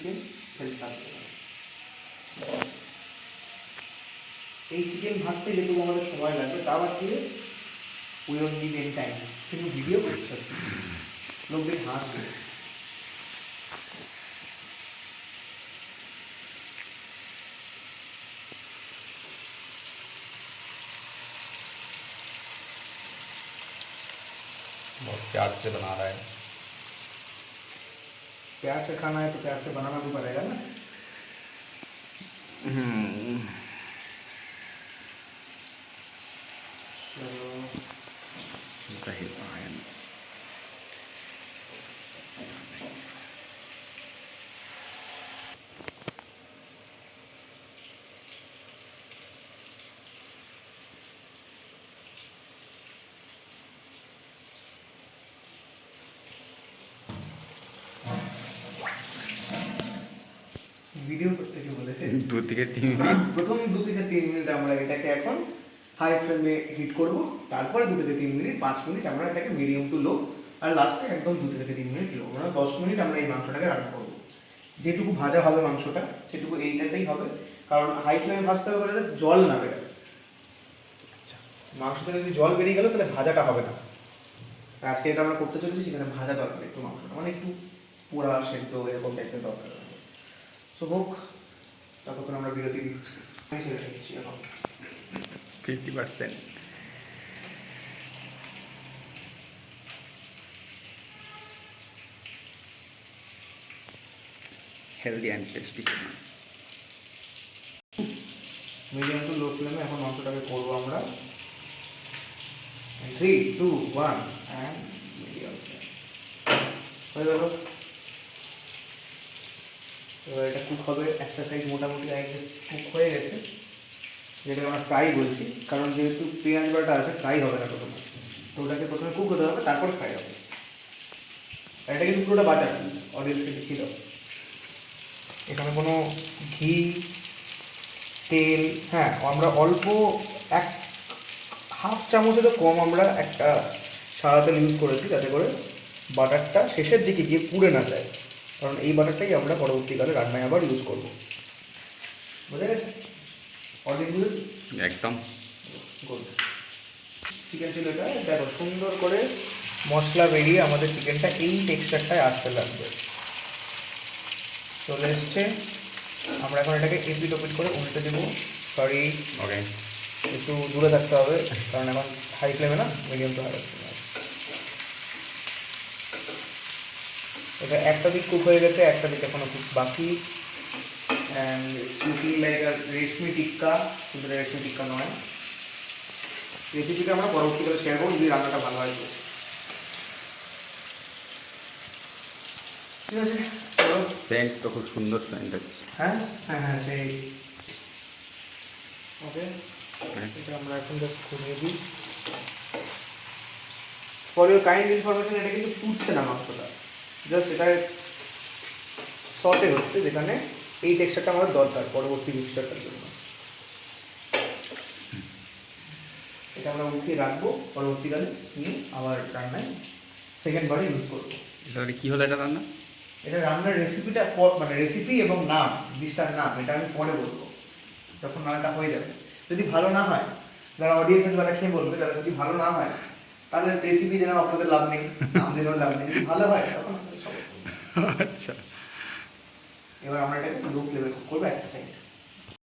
Chicken help থাকবে এই chicken ভাজতে যেটুকু আমাদের সময় লাগবে তা বাদ দিয়ে we won need an time কিন্তু ভিডিও করছে লোক দেখে হাসবে बहुत प्यार से बना रहा है प्यार से खाना है तो प्यार से बनाना भी पड़ेगा ना। चलो। ভিডিও করতে কি বলেছে। দু থেকে তিন মিনিট প্রথম দু থেকে তিন মিনিট আমরা এটাকে এখন হাই ফ্লেমে হিট করব। তারপরে দু থেকে তিন মিনিট পাঁচ মিনিট আমরা এটাকে মিডিয়াম টু লো আর লাস্টে একদম দু থেকে তিন মিনিট লো মানে দশ মিনিট আমরা এই মাংসটাকে রান্না করব। যেটুকু ভাজা হবে মাংসটা সেটুকু এইটাতেই হবে। কারণ হাই ফ্লেমে ভাজতে হবে বলে যাতে জল না বেরোয়। মাংস থেকে যদি জল বেরিয়ে গেল তাহলে ভাজাটা হবে না। আজকে এটা আমরা করতে চলেছি সেখানে ভাজা দরকার একটু মাংসটা। মানে একটু পোড়া সেদ্ধ এরকম টাইপের দরকার। তো হোক ততক্ষণ আমরা বিরতি দিচ্ছি fifty percent healthy and tasty medium to low ফ্লেমে এখন মাংসটাকে করব আমরা। Three two one and medium হয়ে গেল। এবার এটা কুক হবে। একটা সাইড মোটামুটি আই গেস কুক হয়ে গেছে। যেটাকে আমরা ফ্রাই বলছি। কারণ যেহেতু পেঁয়াজ বাটা আছে ফ্রাই হবে না প্রথমে। তো ওটাকে প্রথমে কুক হতে হবে, তারপর ফ্রাই হবে। এটা কিন্তু পুরোটা বাটার অডিয়েন্সকে দেখিয়ে দাও। এখানে কোনো ঘি, তেল হ্যাঁ আমরা অল্প এক হাফ চামচেরও কম আমরা একটা সাদা তেল ইউজ করেছি, যাতে করে বাটারটা শেষের দিকে গিয়ে পুড়ে না যায়। কারণ এই বাটারটাই আমরা পরবর্তীকালে রান্নায় আবার ইউজ করব। বুঝে গেছে? ইউজ একদম। গুড চিকেন ছিল এটা। দেখো সুন্দর করে মশলা বেরিয়ে আমাদের চিকেনটা এই টেক্সচারটায় আসতে লাগবে। চলে এসছে। আমরা এখন এটাকে এপি টপিট করে উল্টে দেবো। সরি ওকে একটু দূরে থাকতে হবে কারণ এখন হাই ফ্লেমে না মিডিয়াম টু হাই এটা একটা দিক কুক হয়ে গেছে একটা দিক এখনও কুক বাকি। অ্যান্ড রেশমি টিক্কা কিন্তু রেশমি টিক্কা নয়। রেসিপিটা আমরা পরবর্তীকালে শেয়ার করব যদি রান্নাটা ভালো হয় ঠিক আছে প্যান্ট সুন্দর আছে হ্যাঁ? হ্যাঁ হ্যাঁ সেই। ওকে এটা আমরা এখন খুঁজে দিই। কাইন্ড ইনফরমেশন এটা কিন্তু ফুটছে না মাত্রটা জাস্ট এটা সটে হচ্ছে যেখানে এই টেক্সচারটা আমাদের দরকার পরবর্তী মিক্সচারটার জন্য। এটা আমরা উঠিয়ে রাখব পরবর্তীকালে নিয়ে আবার রান্নায় সেকেন্ড বারে ইউজ করব। তাহলে কি হলো এটা রান্না? এটা রান্নার রেসিপিটা মানে রেসিপি এবং নাম ডিশটার নাম এটা আমি পরে বলব। যখন রান্নাটা হয়ে যাবে। যদি ভালো না হয় যারা অডিয়েন্স আছে তারা খেয়ে বলবে যারা যদি ভালো না হয় তাহলে রেসিপি জেনে আপনাদের লাভ নেই জেনেও লাভ নেই। যদি ভালো হয় তখন আচ্ছা। এবার আমরা এটাকে লো ফ্লেমে কুক করব একটা সাইডে